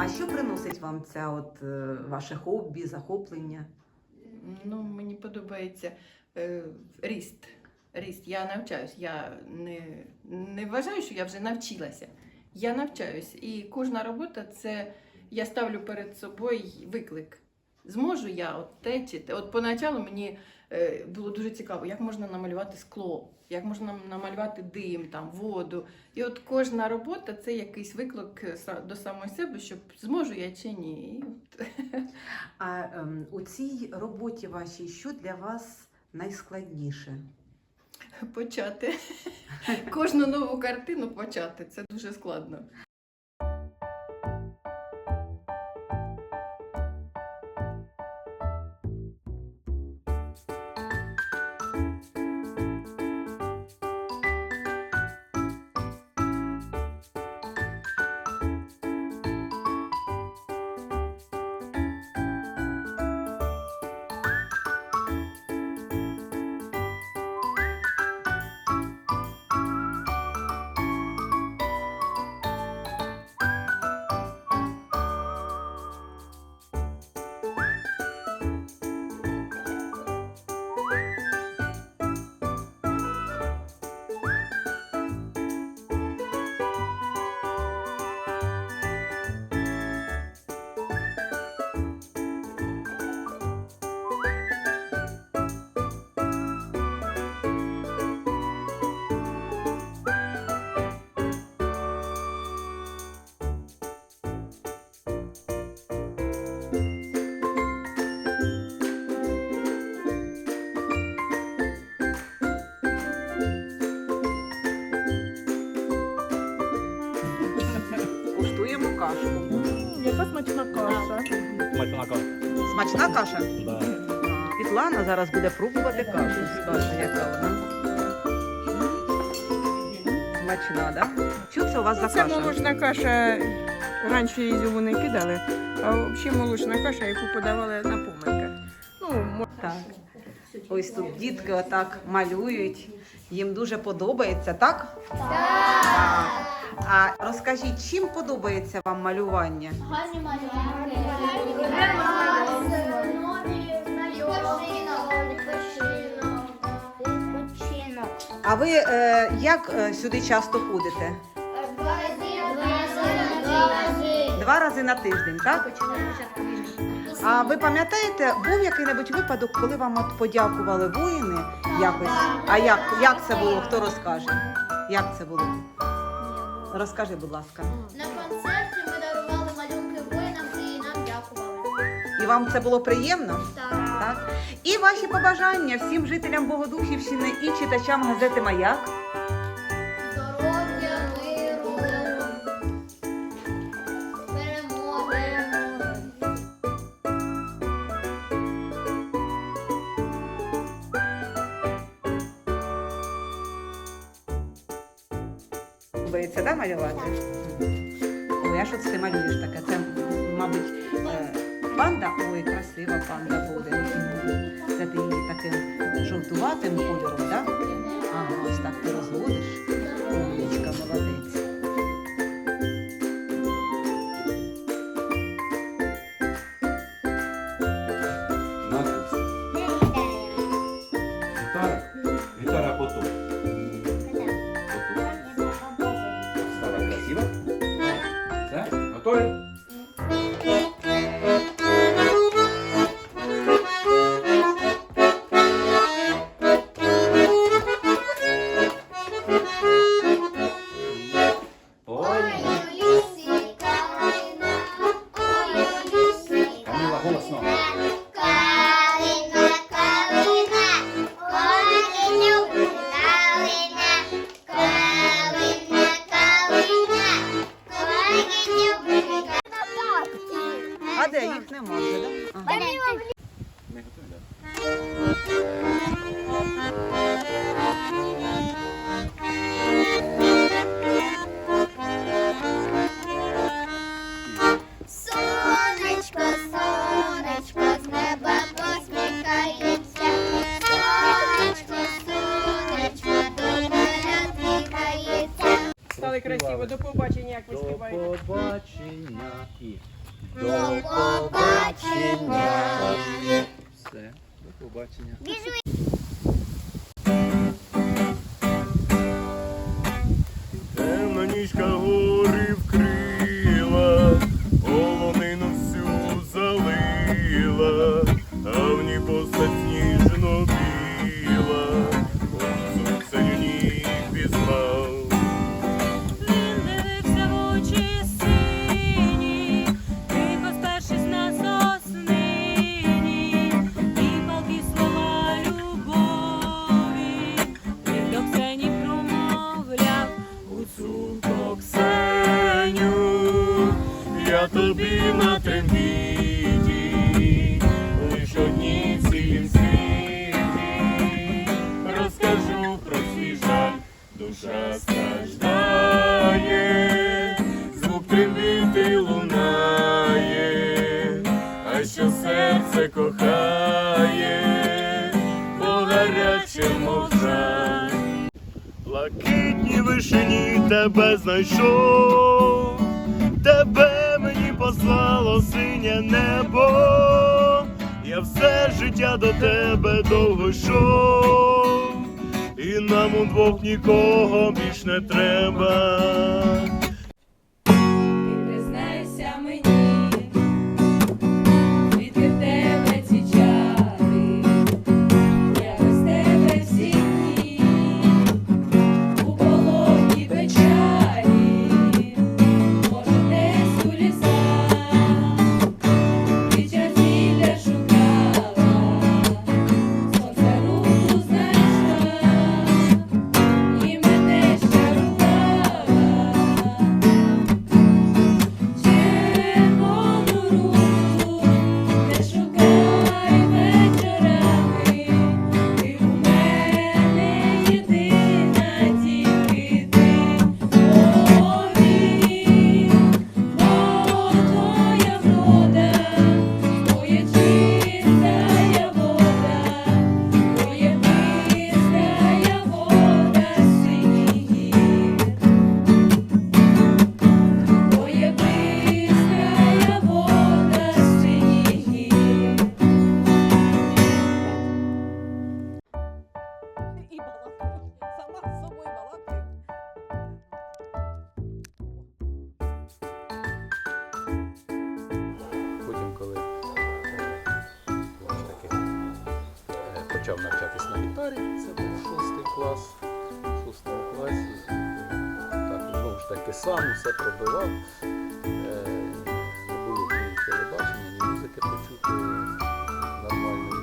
А що приносить вам ця от е, ваше хобі, захоплення? Ну, мені подобається е, ріст. Ріст. Я навчаюсь. Я не, не вважаю, що я вже навчилася. Я навчаюсь. І кожна робота це я ставлю перед собою виклик. Зможу я от те чи те. От поначалу мені е, було дуже цікаво, як можна намалювати скло, як можна намалювати дим, там, воду. І от кожна робота це якийсь виклик е, до самої себе, щоб зможу я чи ні. А ем, у цій роботі вашій що для вас найскладніше? почати. Кожну нову картину почати. Це дуже складно. Кашу. Яка смачна каша. Смачна каша. Смачна каша? Да. Світлана зараз буде пробувати кашу. Скаже, яка вона. Смачна, так? Да? Що це у вас за Це каша? молочна каша. Раніше ізюму не кидали, а взагалі молочна каша, яку подавали на поминках. Ну, мо- Так. Ось тут дітки отак малюють. Їм дуже подобається, так? Так. А розкажіть, чим подобається вам малювання? Гарні. Відпочинок. А ви е, як е, сюди часто ходите? Два рази на тиждень, так? А ви пам'ятаєте, був який-небудь випадок, коли вам от подякували воїни якось? А як, як це було? Хто розкаже? Як це було? Розкажи, будь ласка. На концерті ми дарували малюнки воїнам і нам дякували. І вам це було приємно? Так. Так? І ваші побажання всім жителям Богодухівщини і читачам газети Маяк. Подобається, да, малювати? Ой, а що це ти малюєш таке? Це, мабуть, е, панда. Ой, красива панда буде. Це ти її таким жовтуватим кольором, так? Ага, ось так ти розводиш. Умничка, молодець. Кохає, бо гаряче мов жаль. Блакитні вишені тебе знайшов, тебе мені послало синє небо, я все життя до тебе довго йшов, і нам удвох нікого більш не треба. Таки, сам все пробивав. Е, Не було ні телебачення, ні музики почути нормальної.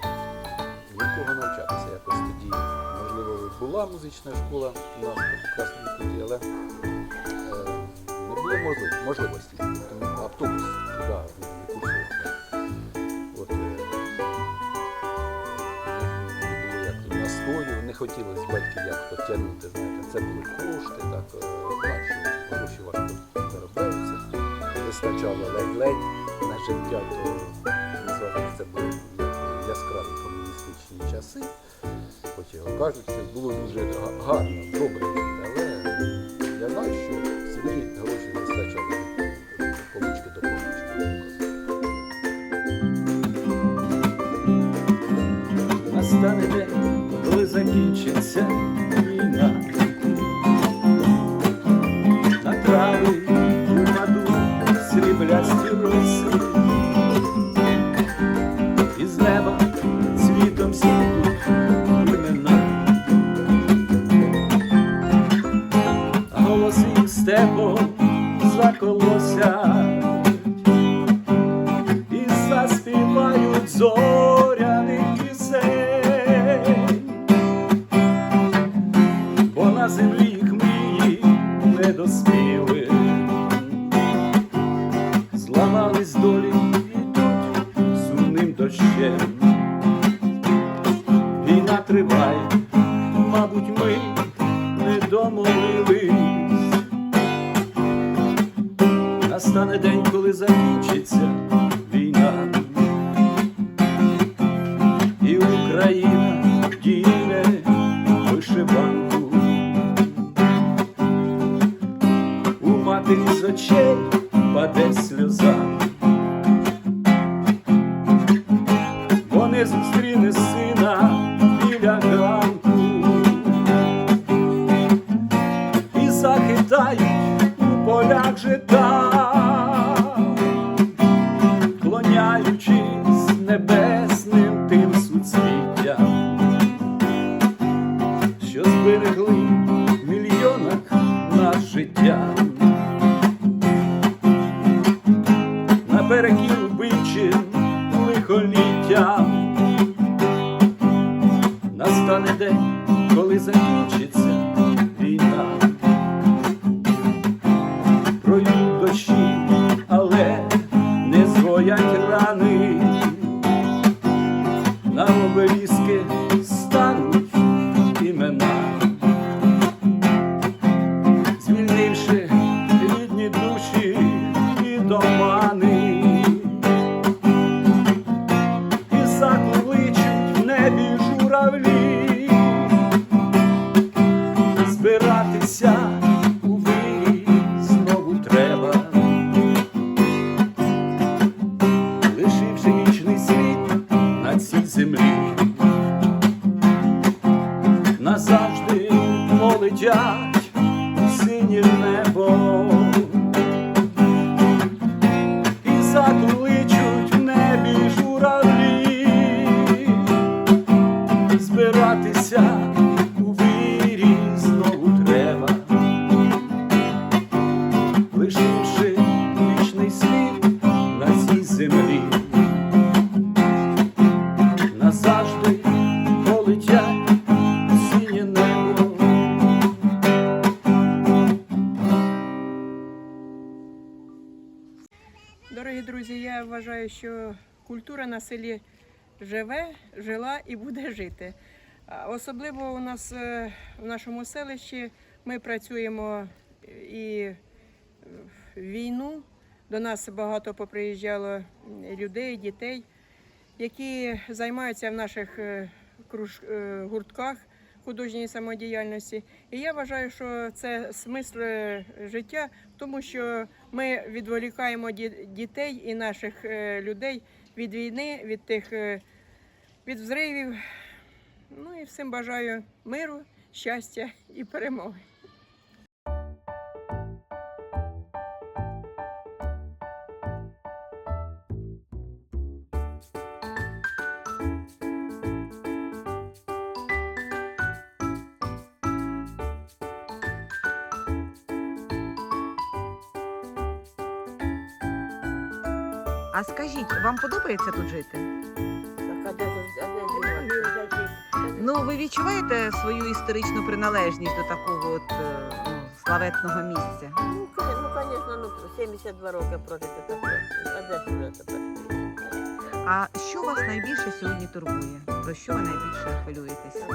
Е, Нікого навчатися якось тоді. Можливо, була музична школа у нас Красному Куті, але е, не було можливості. Тому автобус туди хотілося батьків як то тягнути, знаєте, це були кошти, так, е, що гроші важко заробляються. Вистачало ледь-ледь на життя, то назвати це були яскраві комуністичні часи. Хоч його кажуть, це було дуже гарно, добре, але я знаю, що свої гроші вистачало полички до полички. Закінчиться війна. На трави маду сріблясті роси. Із неба цвітом сідуть імена. А голоси степом заколосять і заспівають зоряних настане день, коли закінчиться війна. І Україна діне вишиванку. У матері з очей паде сльоза. Вони зустріне сина біля ганку. І захитають полях жита, клоняючись небесним тим суцвіттям, що зберегли в мільйонах наш життя, наперекіл бичин лихоліттям, настане день, коли закінчиться. журавлі збиратися у вирі знову треба, лишивши вічний слід на цій землі, назавжди полетять синє небо. Дорогі друзі, я вважаю, що культура на селі живе, жила і буде жити. Особливо у нас е, в нашому селищі ми працюємо і в війну. До нас багато поприїжджало людей, дітей, які займаються в наших е, е, гуртках художньої самодіяльності. І я вважаю, що це смисл е, життя, тому що ми відволікаємо ді- дітей і наших е, людей від війни, від тих е, від взривів. Ну і всім бажаю миру, щастя і перемоги. А скажіть, вам подобається тут жити? Ну, ви відчуваєте свою історичну приналежність до такого от е, ну, славетного місця? Ну, звісно, ну, конечно, ну, 72 роки проти таке. А де ж тепер? А що вас найбільше сьогодні турбує? Про що ви найбільше хвилюєтеся?